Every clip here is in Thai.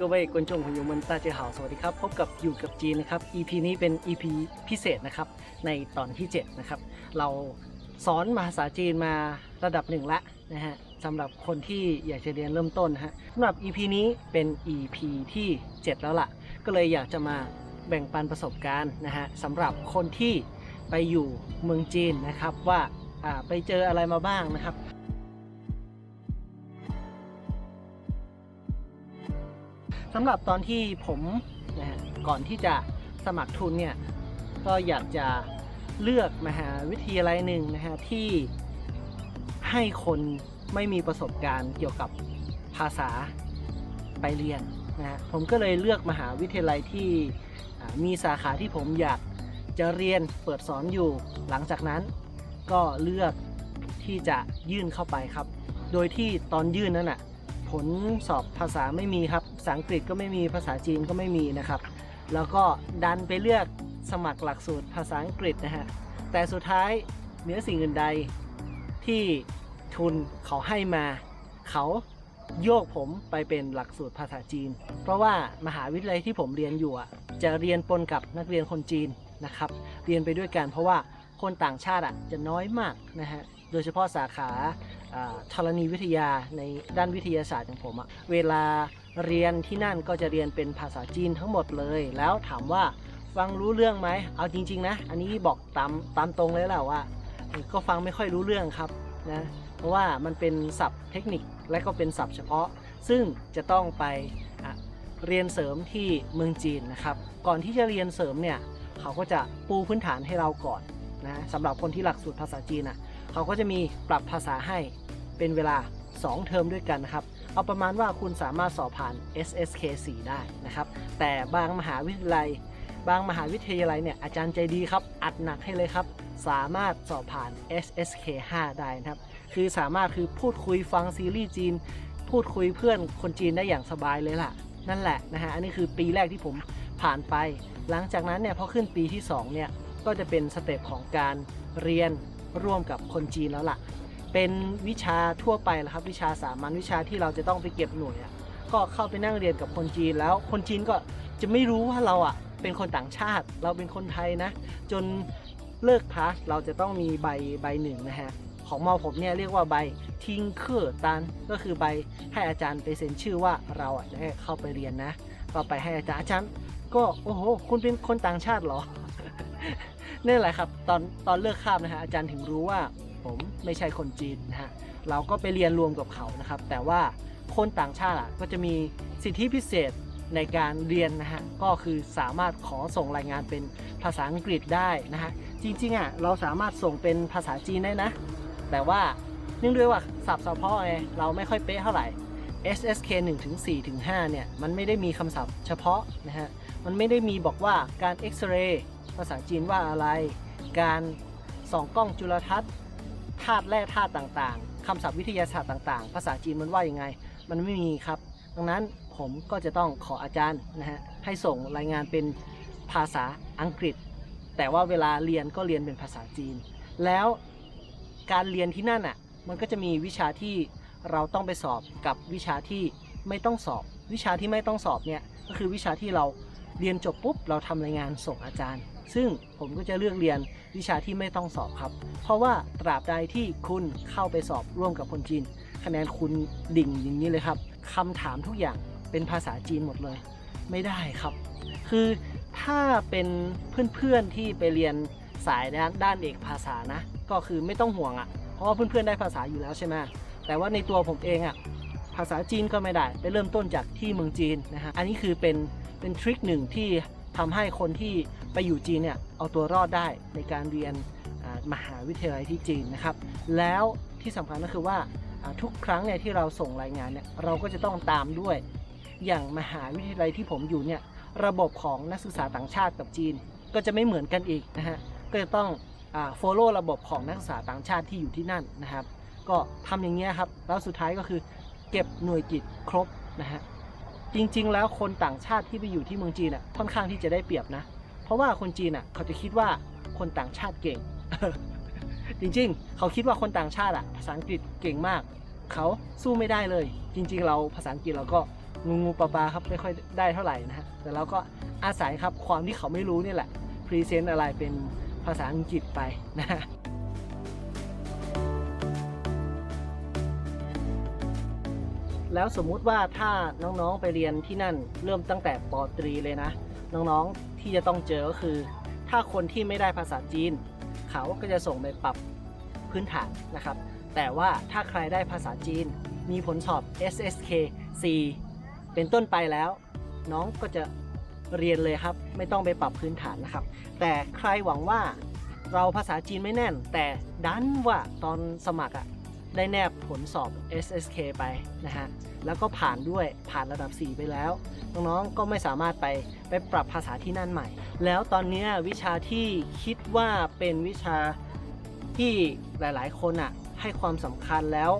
各位观众朋友们大家好สวัสดีครับ พบกับอยู่กับจีนนะครับ EP นี้เป็น EP พิเศษนะครับ ในตอนที่ 7 นะครับ เราสอนภาษาจีนมาระดับหนึ่งละนะฮะสำหรับคนที่อยากจะเรียนเริ่มต้นนะฮะสำหรับ EP นี้เป็น EP ที่ 7 แล้วล่ะ ก็เลยอยากจะมาแบ่งปันประสบการณ์นะฮะสำหรับคนที่ไปอยู่เมืองจีนนะครับว่าอ่าไปเจออะไรมาบ้างนะครับ สำหรับตอนที่ผมนะฮะก่อนที่จะสมัครทุนเนี่ยก็อยากจะเลือกมหาวิทยาลัยหนึ่งนะฮะที่ให้คนไม่มีประสบการณ์เกี่ยวกับภาษาไปเรียนนะฮะผมก็เลยเลือกมหาวิทยาลัยที่มีสาขาที่ผมอยากจะเรียนเปิดสอนอยู่หลังจากนั้น ก็เลือกที่จะยื่นเข้าไปครับ โดยที่ตอนยื่นนั้นอะ ผลสอบภาษาไม่มีครับภาษาอังกฤษก็ไม่มีภาษาจีนก็ไม่มีนะครับ แล้วก็ดันไปเลือกสมัครหลักสูตรภาษาอังกฤษนะฮะแต่สุดท้ายเหนือสิ่งอื่นใดที่ทุนเขาให้มา เขาโยกผมไปเป็นหลักสูตรภาษาจีน เพราะว่ามหาวิทยาลัยที่ผมเรียนอยู่อะจะเรียนปนกับนักเรียนคนจีนนะครับ เรียนไปด้วยกันเพราะว่าคนต่างชาติอะจะน้อยมากนะฮะ โดยเฉพาะสาขา ธรณีวิทยาในด้านวิทยาศาสตร์ของผมอะเวลาเรียนที่นั่นก็จะเรียนเป็นภาษาจีนทั้งหมดเลย แล้วถามว่าฟังรู้เรื่องไหมเอาจริง ๆ นะ อันนี้บอกตามตามตรงเลยแหละว่า ก็ฟังไม่ค่อยรู้เรื่องครับนะเพราะว่ามันเป็นศัพท์เทคนิคและก็เป็นศัพท์เฉพาะ ซึ่งจะต้องไปเรียนเสริมที่เมืองจีนนะครับ ก่อนที่จะเรียนเสริมเนี่ยเขาก็จะปูพื้นฐานให้เราก่อนนะสำหรับคนที่หลักสูตรภาษาจีนอะเขาก็จะมีปรับภาษาให้ เป็นเวลา 2 เทอมด้วยกันนะครับ เอาประมาณว่าคุณสามารถสอบผ่าน SSK 4 ได้นะครับ แต่บางมหาวิทยาลัย บางมหาวิทยาลัยเนี่ยอาจารย์ใจดีครับ อัดหนักให้เลยครับ สามารถสอบผ่าน SSK 5 ได้นะครับ คือสามารถคือพูดคุยฟังซีรีส์จีน พูดคุยเพื่อนคนจีนได้อย่างสบายเลยล่ะ นั่นแหละนะฮะ อันนี้คือปีแรกที่ผมผ่านไป หลังจากนั้นเนี่ยพอขึ้นปีที่2เนี่ย ก็จะเป็นสเต็ปของการเรียนร่วมกับคนจีนแล้วล่ะ เป็นวิชาทั่วไปแหละครับ วิชาสามัญวิชาที่เราจะต้องไปเก็บหน่วยอะก็เข้าไปนั่งเรียนกับคนจีนแล้วคนจีนก็จะไม่รู้ว่าเราอะเป็นคนต่างชาติ เราเป็นคนไทยนะ จนเลิกคลาสเราจะต้องมีใบใบหนึ่งนะฮะของมอผมเนี่ยเรียกว่าใบทิงเคอร์ตันก็คือใบให้อาจารย์ไปเซ็นชื่อว่าเราอะได้เข้าไปเรียนนะ ก็ไปให้อาจารย์อาจารย์ก็โอ้โหคุณเป็นคนต่างชาติเหรอนี่แหละครับ ตอนตอนเลิกคาบนะฮะอาจารย์ถึงรู้ว่า ผมไม่ใช่คนจีนนะฮะเราก็ไปเรียนรวมกับเขานะครับ แต่ว่าคนต่างชาติก็จะมีสิทธิพิเศษในการเรียนนะฮะก็คือสามารถขอส่งรายงานเป็นภาษาอังกฤษได้นะฮะจริงๆอะเราสามารถส่งเป็นภาษาจีนได้นะ แต่ว่าเนื่องด้วยว่าศัพท์เฉพาะไงเราไม่ค่อยเป๊ะเท่าไหร่ SSK 1ถึง4ถึง5เนี่ยมันไม่ได้มีคำศัพท์เฉพาะนะฮะมันไม่ได้มีบอกว่าการเอ็กซเรย์ภาษาจีนว่าอะไร การส่องกล้องจุลทรรศน์ ธาตุแร่ธาตุต่างๆคำศัพท์วิทยาศาสตร์ต่างๆ ภาษาจีนมันว่ายังไง มันไม่มีครับ ดังนั้นผมก็จะต้องขออาจารย์นะฮะให้ส่งรายงานเป็นภาษาอังกฤษ แต่ว่าเวลาเรียนก็เรียนเป็นภาษาจีน แล้วการเรียนที่นั่นอะมันก็จะมีวิชาที่เราต้องไปสอบกับวิชาที่ไม่ต้องสอบ วิชาที่ไม่ต้องสอบเนี่ยก็คือวิชาที่เราเรียนจบปุ๊บเราทำรายงานส่งอาจารย์ ซึ่งผมก็จะเลือกเรียนวิชาที่ไม่ต้องสอบครับ เพราะว่าตราบใดที่คุณเข้าไปสอบร่วมกับคนจีน คะแนนคุณดิ่งอย่างนี้เลยครับคำถามทุกอย่างเป็นภาษาจีนหมดเลย ไม่ได้ครับ คือถ้าเป็นเพื่อนๆที่ไปเรียนสายด้านด้านเอกภาษานะ ก็คือไม่ต้องห่วงอะ่ะ เพราะว่าเพื่อนๆได้ภาษาอยู่แล้วใช่ไหมแต่ว่าในตัวผมเองอะ่ะภาษาจีนก็ไม่ได้ไปเริ่มต้นจากที่เมืองจีนนะฮะอันนี้คือเป็นเป็นทริคหนึ่งที่ทำให้คนที่ ไปอยู่จีนเนี่ยเอาตัวรอดได้ในการเรียนมหาวิทยาลัยที่จีนนะครับ แล้วที่สำคัญก็คือว่าทุกครั้งเนี่ยที่เราส่งรายงานเนี่ยเราก็จะต้องตามด้วย อย่างมหาวิทยาลัยที่ผมอยู่เนี่ยระบบของนักศึกษาต่างชาติกับจีน ก็จะไม่เหมือนกันอีกนะฮะก็จะต้องอ่า follow ระบบของนักศึกษาต่างชาติที่อยู่ที่นั่นนะครับ ก็ทำอย่างเงี้ยครับแล้วสุดท้ายก็คือเก็บหน่วยกิตครบนะฮะจริงๆ แล้วคนต่างชาติที่ไปอยู่ที่เมืองจีนอะค่อนข้างที่จะได้เปรียบนะ เพราะว่าคนจีนอะ เขาจะคิดว่าคนต่างชาติเก่ง จริงๆ เขาคิดว่าคนต่างชาติอะภาษาอังกฤษเก่งมาก เขาสู้ไม่ได้เลย จริง ๆ เราภาษาอังกฤษเราก็งูงูปลาปลาครับไม่ค่อยได้เท่าไหร่นะฮะแต่เราก็อาศัยครับความที่เขาไม่รู้นี่แหละพรีเซนต์อะไรเป็นภาษาอังกฤษไปนะฮะแล้วสมมุติว่าถ้าน้องๆไปเรียนที่นั่นเริ่มตั้งแต่ปตรีเลยนะ น้องๆที่จะต้องเจอก็คือ ถ้าคนที่ไม่ได้ภาษาจีน เขาก็จะส่งไปปรับพื้นฐานนะครับ แต่ว่าถ้าใครได้ภาษาจีน มีผลสอบ SSK C เป็นต้นไปแล้ว น้องก็จะเรียนเลยครับ ไม่ต้องไปปรับพื้นฐานนะครับ แต่ใครหวังว่าเราภาษาจีนไม่แน่น แต่ดันว่าตอนสมัครอะ ได้แนบผลสอบ SSK ไปนะฮะ แล้วก็ผ่านด้วยผ่านระดับ 4 ไปแล้ว น้องๆ ก็ไม่สามารถไปไปปรับภาษาที่นั่นใหม่ แล้วตอนเนี้ยวิชาที่คิดว่าเป็นวิชาที่หลายๆ คนอะให้ความสำคัญแล้ว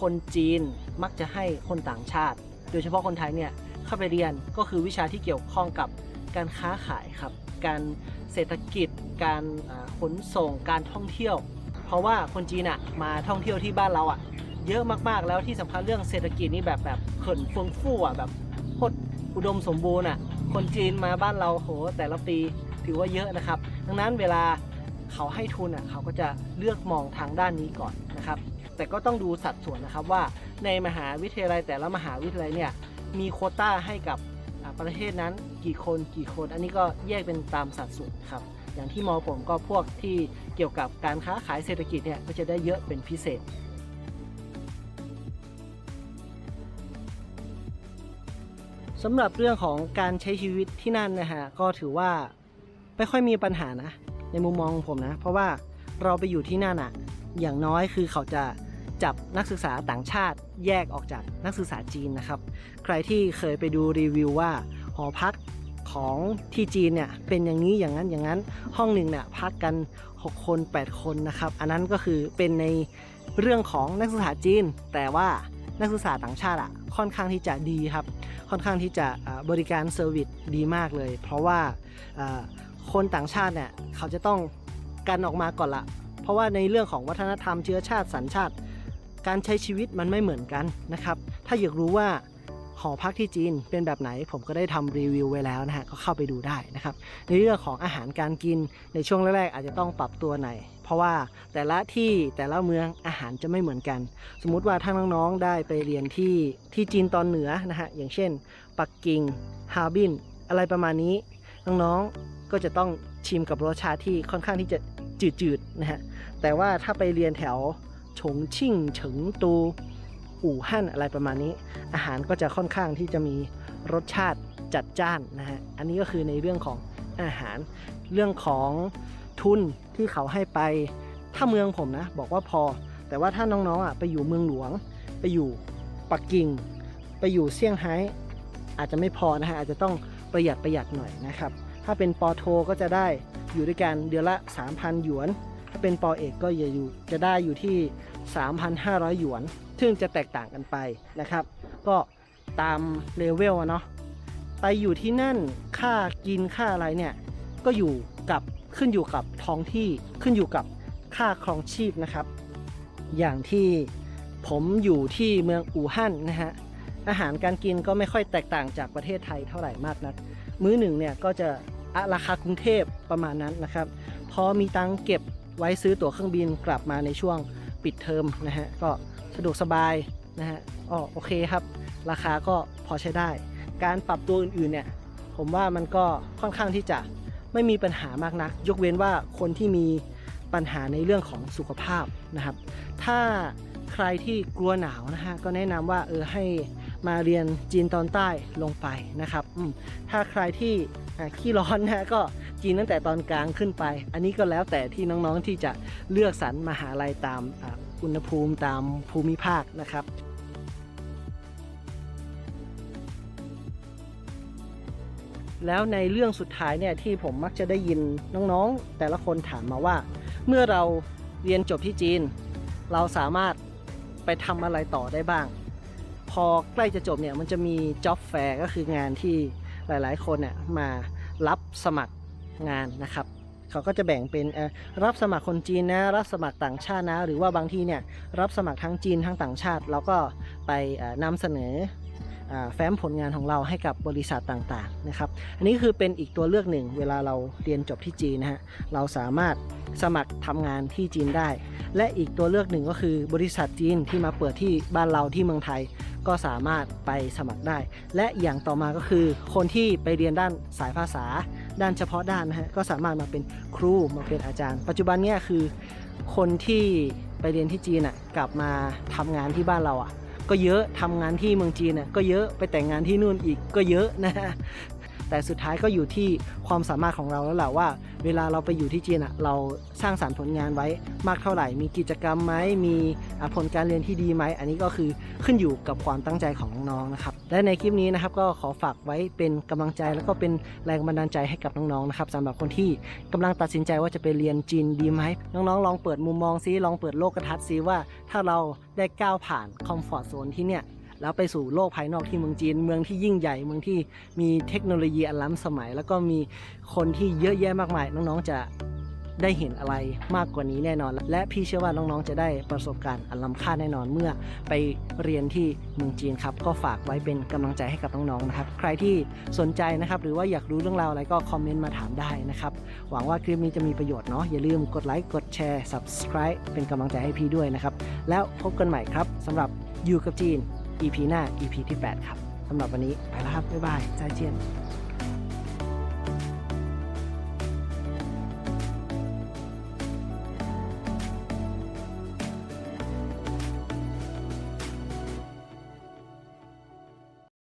คนจีนมักจะให้คนต่างชาติ โดยเฉพาะคนไทยเนี่ยเข้าไปเรียนก็คือวิชาที่เกี่ยวข้องกับการค้าขายครับ การเศรษฐกิจ การขนส่ง การท่องเที่ยว เพราะว่าคนจีนอะมาท่องเที่ยวที่บ้านเราอะ เยอะมากๆแล้วที่สำคัญเรื่องเศรษฐกิจนี่แบบแบบเขินฟงฟู่อะแบบโคตรอุดมสมบูรณ์อะ คนจีนมาบ้านเราโหแต่ละปีถือว่าเยอะนะครับ ดังนั้นเวลาเขาให้ทุนอะเขาก็จะเลือกมองทางด้านนี้ก่อนนะครับ แต่ก็ต้องดูสัดส่วนนะครับว่าในมหาวิทยาลัยแต่ละมหาวิทยาลัยเนี่ยมีโคต้าให้กับประเทศนั้นกี่คนกี่คน อันนี้ก็แยกเป็นตามสัดส่วนครับ อย่างที่มอผมก็พวกที่เกี่ยวกับการค้าขายเศรษฐกิจเนี่ยก็จะได้เยอะเป็นพิเศษสำหรับเรื่องของการใช้ชีวิตที่นั่นนะฮะก็ถือว่าไม่ค่อยมีปัญหานะ ในมุมมองของผมนะ เพราะว่าเราไปอยู่ที่นั่นอะอย่างน้อยคือเขาจะจับนักศึกษาต่างชาติแยกออกจากนักศึกษาจีนนะครับ ใครที่เคยไปดูรีวิวว่าหอพัก ของที่จีนเนี่ยเป็นอย่างนี้อย่างนั้นอย่างนั้น ห้องหนึ่งเนี่ยพักกัน 6 คน 8 คนนะครับ อันนั้นก็คือเป็นในเรื่องของนักศึกษาจีน แต่ว่านักศึกษาต่างชาติอะค่อนข้างที่จะดีครับ ค่อนข้างที่จะบริการเซอร์วิสดีมากเลย เพราะว่าอ่าคนต่างชาติเนี่ยเขาจะต้องกันออกมาก่อนละ เพราะว่าในเรื่องของวัฒนธรรมเชื้อชาติสัญชาติ การใช้ชีวิตมันไม่เหมือนกันนะครับ ถ้าอยากรู้ว่า หอพักที่จีนเป็นแบบไหนผมก็ได้ทำรีวิวไว้แล้วนะฮะก็เข้าไปดูได้นะครับในเรื่องของอาหารการกินในช่วงแรกๆอาจจะต้องปรับตัวหน่อยเพราะว่าแต่ละที่แต่ละเมืองอาหารจะไม่เหมือนกัน สมมุติว่าถ้าน้องๆได้ไปเรียนที่ที่จีนตอนเหนือนะฮะอย่างเช่น ปักกิ่งฮาร์บินอะไรประมาณนี้ น้องๆก็จะต้องชิมกับรสชาติที่ค่อนข้างที่จะจืดๆนะฮะแต่ว่าถ้าไปเรียนแถวฉงชิ่งเฉิงตู อู่ฮั่นอะไรประมาณนี้ อาหารก็จะค่อนข้างที่จะมีรสชาติจัดจ้านนะฮะอันนี้ก็คือในเรื่องของอาหาร เรื่องของทุนที่เขาให้ไปถ้าเมืองผมนะ บอกว่าพอ แต่ว่าถ้าน้องๆอะไปอยู่เมืองหลวง ไปอยู่ปักกิ่ง ไปอยู่เซี่ยงไฮ้อาจจะไม่พอนะฮะอาจจะต้องประหยัดประหยัดหน่อยนะครับ ถ้าเป็นปอโทก็จะได้อยู่ด้วยกันเดือนละ 3,000 หยวน ถ้าเป็นปอเอกก็จะอยู่จะได้อยู่ที่ 3,500 หยวน ซึ่งจะแตกต่างกันไปนะครับ ก็ตามเลเวลเนาะไปอยู่ที่นั่นค่ากินค่าอะไรเนี่ยก็อยู่กับขึ้นอยู่กับท้องที่ขึ้นอยู่กับค่าครองชีพนะครับ อย่างที่ผมอยู่ที่เมืองอู่ฮั่นนะฮะอาหารการกินก็ไม่ค่อยแตกต่างจากประเทศไทยเท่าไหร่มากนัก มื้อหนึ่งเนี่ยก็จะอะราคากรุงเทพประมาณนั้นนะครับ พอมีตังค์เก็บไว้ซื้อตั๋วเครื่องบินกลับมาในช่วงปิดเทอมนะฮะก็ สะดวกสบายนะฮะอ๋อโอเคครับ ราคาก็พอใช้ได้ การปรับตัวอื่นๆเนี่ยผมว่ามันก็ค่อนข้างที่จะไม่มีปัญหามากนัก ยกเว้นว่าคนที่มีปัญหาในเรื่องของสุขภาพนะครับ ถ้าใครที่กลัวหนาวนะฮะก็แนะนำว่าเออให้มาเรียนจีนตอนใต้ลงไปนะครับอืมถ้าใครที่ขี้ร้อนนะฮะก็จีนตั้งแต่ตอนกลางขึ้นไป อันนี้ก็แล้วแต่ที่น้องๆที่จะเลือกสรรมหาลัยตาม อุณหภูมิตามภูมิภาคนะครับ แล้วในเรื่องสุดท้ายเนี่ยที่ผมมักจะได้ยินน้องๆ แต่ละคนถามมาว่า เมื่อเราเรียนจบที่จีน เราสามารถไปทำอะไรต่อได้บ้าง พอใกล้จะจบเนี่ยมันจะมี job fair ก็คืองานที่หลายๆ คนเนี่ยมารับสมัครงานนะครับ เขาก็จะแบ่งเป็นรับสมัครคนจีนนะรับสมัครต่างชาตินะ หรือว่าบางที่เนี่ยรับสมัครทั้งจีนทั้งต่างชาติ แล้วก็ไปเอ่อนำเสนออแฟ้มผลงานของเราให้กับบริษัทต่างๆนะครับอันนี้คือเป็นอีกตัวเลือกหนึ่ง เวลาเราเรียนจบที่จีนนะฮะเราสามารถสมัครทำงานที่จีนได้ และอีกตัวเลือกหนึ่งก็คือบริษัทจีนที่มาเปิดที่บ้านเราที่เมืองไทยก็สามารถไปสมัครได้ และอย่างต่อมาก็คือคนที่ไปเรียนด้านสายภาษา ด้านเฉพาะด้านนะฮะก็สามารถมาเป็นครูมาเป็นอาจารย์ ปัจจุบันเนี่ยคือคนที่ไปเรียนที่จีนอะกลับมาทำงานที่บ้านเราอะ ก็เยอะทำงานที่เมืองจีนน่ะก็เยอะไปแต่งงานที่นู่นอีกก็เยอะนะฮะแต่สุดท้ายก็อยู่ที่ความสามารถของเราแล้วแหละว่า เวลาเราไปอยู่ที่จีนอะเราสร้างสรรค์ผลงานไว้มากเท่าไหร่ มีกิจกรรมไหมมีผลการเรียนที่ดีไหม อันนี้ก็คือขึ้นอยู่กับความตั้งใจของน้องๆนะครับ และในคลิปนี้นะครับก็ขอฝากไว้เป็นกำลังใจแล้วก็เป็นแรงบันดาลใจให้กับน้องๆนะครับสำหรับคนที่กำลังตัดสินใจว่าจะไปเรียนจีนดีไหมน้องๆ ลองเปิดมุมมองซิลองเปิดโลกทัศน์ซิว่า ถ้าเราได้ก้าวผ่านคอมฟอร์ทโซนที่เนี่ย แล้วไปสู่โลกภายนอกที่เมืองจีน เมืองที่ยิ่งใหญ่เมืองที่มีเทคโนโลยีอันล้ำสมัย แล้วก็มีคนที่เยอะแยะมากมาย น้องๆจะได้เห็นอะไรมากกว่านี้แน่นอน และพี่เชื่อว่าน้องๆจะได้ประสบการณ์อันล้ำค่าแน่นอนเมื่อไปเรียนที่เมืองจีนครับ ก็ฝากไว้เป็นกำลังใจให้กับน้องๆนะครับ ใครที่สนใจนะครับ หรือว่าอยากรู้เรื่องราวอะไรก็คอมเมนต์มาถามได้นะครับ หวังว่าคลิปนี้จะมีประโยชน์เนาะอย่าลืมกดไลค์กดแชร์ subscribe เป็นกำลังใจให้พี่ด้วยนะครับ แล้วพบกันใหม่ครับสำหรับอยู่กับจีน EP หน้า EP ที่ 8 ครับสำหรับวันนี้ไปแล้วครับบ๊ายบายใจาเจียน